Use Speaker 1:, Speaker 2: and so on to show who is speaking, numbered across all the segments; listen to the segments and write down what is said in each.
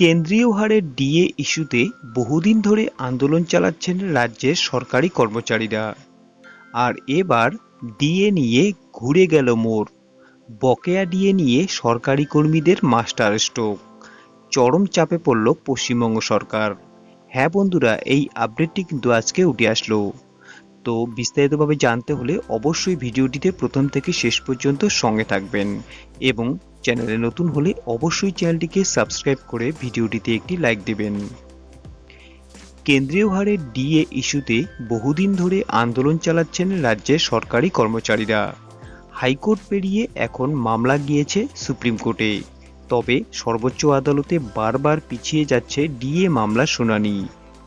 Speaker 1: কেন্দ্রীয় হারে ডিএ ইস্যুতে বহুদিন ধরে আন্দোলন চালাচ্ছেন রাজ্যের সরকারি কর্মচারীরা। আর এবার ডিএ নিয়ে ঘুরে গেল মোর বকেয়া ডিএ নিয়ে সরকারি কর্মীদের মাস্টার স্ট্রোক। চরম চাপে পড়ল পশ্চিমবঙ্গ সরকার। হ্যাঁ বন্ধুরা, এই আপডেটটি কিন্তু আজকে উঠে আসলো। তো বিস্তারিতভাবে জানতে হলে অবশ্যই ভিডিওটিতে প্রথম থেকে শেষ পর্যন্ত সঙ্গে থাকবেন এবং চ্যানেলে নতুন হলে অবশ্যই চ্যানেলটিকে সাবস্ক্রাইব করে ভিডিওটিতে একটি লাইক দেবেন। কেন্দ্রীয় হারে ডিএ ইস্যুতে বহুদিন ধরে আন্দোলন চালাচ্ছেন রাজ্যের সরকারি কর্মচারীরা। হাইকোর্ট পেরিয়ে এখন মামলা গিয়েছে সুপ্রিম কোর্টে। তবে সর্বোচ্চ আদালতে বারবার পিছিয়ে যাচ্ছে ডিএ মামলার শুনানি।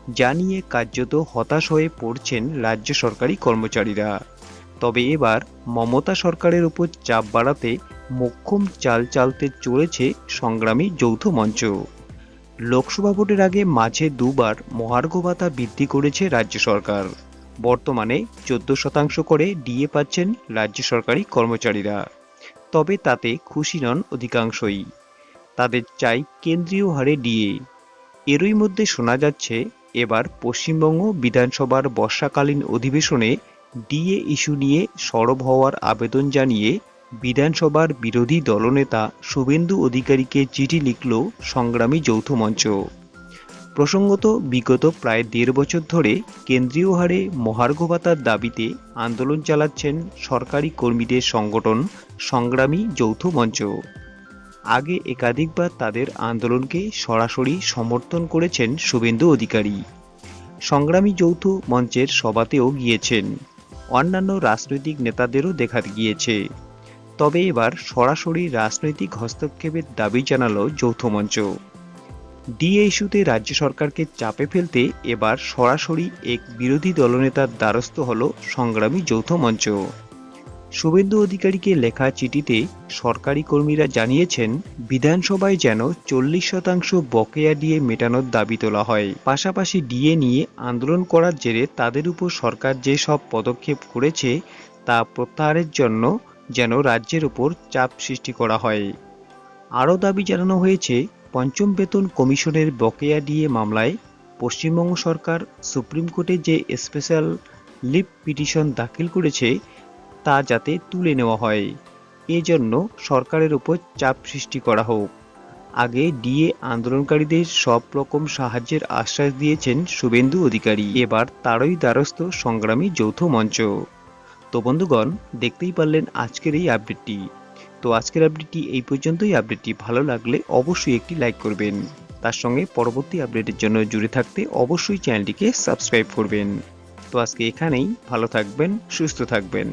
Speaker 1: যা নিয়ে কার্যত হতাশ হয়ে পড়ছেন রাজ্য সরকারি কর্মচারীরা। তবে এবার মমতা সরকারের উপর চাপ বাড়াতে মোক্ষম চাল চালতে চলেছে সংগ্রামী যৌথ মঞ্চ। লোকসভা ভোটের আগে মাঝে দুবার মহার্ঘ ভাতা বৃদ্ধি করেছে রাজ্য সরকার। বর্তমানে চোদ্দ শতাংশ করে ডিএ পাচ্ছেন রাজ্য সরকারি কর্মচারীরা। তবে তাতে খুশি নন অধিকাংশই। তাদের চাই কেন্দ্রীয় হারে ডিএ। এরই মধ্যে শোনা যাচ্ছে এবার পশ্চিমবঙ্গ বিধানসভার বর্ষাকালীন অধিবেশনে ডিএ ইস্যু নিয়ে সরব হওয়ার আবেদন জানিয়ে বিধানসভার বিরোধী দলনেতা শুভেন্দু অধিকারীকে চিঠি লিখল সংগ্রামী যৌথ মঞ্চ। প্রসঙ্গত, বিগত প্রায় দেড় বছর ধরে কেন্দ্রীয় হারে মহার্ঘ ভাতার দাবিতে আন্দোলন চালাচ্ছেন সরকারি কর্মীদের সংগঠন সংগ্রামী যৌথ মঞ্চ। আগে একাধিকবার তাদের আন্দোলনকে সরাসরি সমর্থন করেছেন শুভেন্দু অধিকারী। সংগ্রামী যৌথ মঞ্চের সভাতেও গিয়েছেন। অন্যান্য রাজনৈতিক নেতাদেরও দেখা গিয়েছে। তবে এবার সরাসরি রাজনৈতিক হস্তক্ষেপের দাবি জানালো যৌথ মঞ্চ। ডিএ ইস্যুতে রাজ্য সরকারকে চাপে ফেলতে এবার সরাসরি এক বিরোধী দলনেতার দ্বারস্থ হল সংগ্রামী যৌথ মঞ্চ। শুভেন্দু অধিকারীকে লেখা চিঠিতে সরকারি কর্মীরা জানিয়েছেন, বিধানসভায় যেন চল্লিশ শতাংশ বকেয়া দিয়ে মেটানোর দাবি তোলা হয়। পাশাপাশি ডিএ নিয়ে আন্দোলন করার জেরে তাদের উপর সরকার যে সব পদক্ষেপ করেছে, তা প্রত্যাহারের জন্য যেন রাজ্যের উপর চাপ সৃষ্টি করা হয়। আরও দাবি জানানো হয়েছে, পঞ্চম বেতন কমিশনের বকেয়া ডিএ মামলায় পশ্চিমবঙ্গ সরকার সুপ্রিম কোর্টে যে স্পেশাল লিভ পিটিশন দাখিল করেছে তা যাতে তুলে নেওয়া হয়। এজন্য সরকারের উপর চাপ সৃষ্টি করা হোক। আগে ডিএ আন্দোলনকারীদের সব রকম সাহায্যের আশ্বাস দিয়েছেন শুভেন্দু অধিকারী। এবার তারই দ্বারস্থ সংগ্রামী যৌথ মঞ্চ। তো বন্ধুগণ, দেখতেই পারলেন আজকের এই আপডেটটি। তো আজকের আপডেটটি এই পর্যন্তই। আপডেটটি ভালো লাগলে অবশ্যই একটি লাইক করবেন। তার সঙ্গে পরবর্তী আপডেটের জন্য জুড়ে থাকতে অবশ্যই চ্যানেলটিকে সাবস্ক্রাইব করবেন। তো আজকে এখানেই। ভালো থাকবেন, সুস্থ থাকবেন।